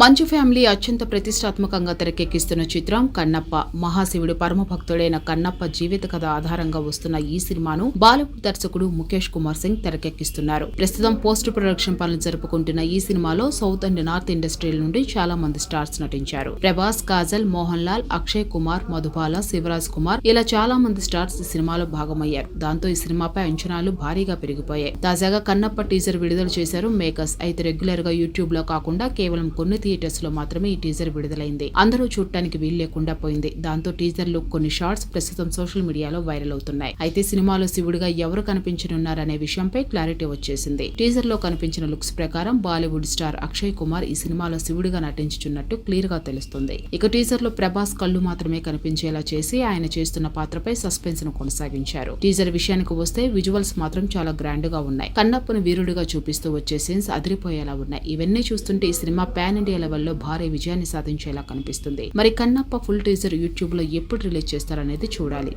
మంచు ఫ్యామిలీ అత్యంత ప్రతిష్టాత్మకంగా తెరకెక్కిస్తున్న చిత్రం కన్నప్ప. మహాశివుడు పరమ భక్తుడైన కన్నప్ప జీవిత కథ ఆధారంగా వస్తున్న ఈ సినిమాను బాలీవుడ్ దర్శకుడు ముఖేష్ కుమార్ సింగ్ తెరకెక్కిస్తున్నారు. ప్రస్తుతం పోస్ట్ ప్రొడక్షన్ పనులు జరుపుకుంటున్న ఈ సినిమాలో సౌత్ అండ్ నార్త్ ఇండస్ట్రీల నుండి చాలా మంది స్టార్స్ నటించారు. ప్రభాస్ కాజల్ మోహన్ లాల్ అక్షయ్ కుమార్ మధుబాల శివరాజ్ కుమార్ ఇలా చాలా మంది స్టార్స్ ఈ సినిమాలో భాగమయ్యారు. దాంతో ఈ సినిమాపై అంచనాలు భారీగా పెరిగిపోయాయి. తాజాగా కన్నప్ప టీజర్ విడుదల చేశారు మేకర్స్. అయితే రెగ్యులర్గా యూట్యూబ్లో కాకుండా కేవలం కొన్ని థియేటర్స్లో మాత్రమే ఈ టీజర్ విడుదలైంది. అందరూ చూడటానికి వీలు లేకుండా పోయింది. దాంతో టీజర్లో కొన్ని షార్ట్స్ ప్రస్తుతం సోషల్ మీడియాలో వైరల్ అవుతున్నాయి. అయితే సినిమాలో శివుడిగా ఎవరు కనిపించనున్నారనే విషయంపై క్లారిటీ వచ్చేసింది. టీజర్లో కనిపించిన లుక్స్ ప్రకారం బాలీవుడ్ స్టార్ అక్షయ్ కుమార్ ఈ సినిమాలో శివుడిగా నటించుచున్నట్టు క్లియర్గా తెలుస్తుంది. ఇక టీజర్లో ప్రభాస్ కళ్ళు మాత్రమే కనిపించేలా చేసి ఆయన చేస్తున్న పాత్రపై సస్పెన్స్ను కొనసాగించారు. టీజర్ విషయానికి వస్తే విజువల్స్ మాత్రం చాలా గ్రాండ్గా ఉన్నాయి. కన్నప్పను వీరుడిగా చూపిస్తూ వచ్చే సీన్స్ అదిరిపోయేలా ఉన్నాయి. ఇవన్నీ చూస్తుంటే ఈ సినిమా పాన్ ఇండియా లెవెల్లో భారీ విజయాన్ని సాధించేలా కనిపిస్తుంది. మరి కన్నప్ప ఫుల్ టీజర్ యూట్యూబ్లో ఎప్పుడు రిలీజ్ చేస్తారనేది చూడాలి.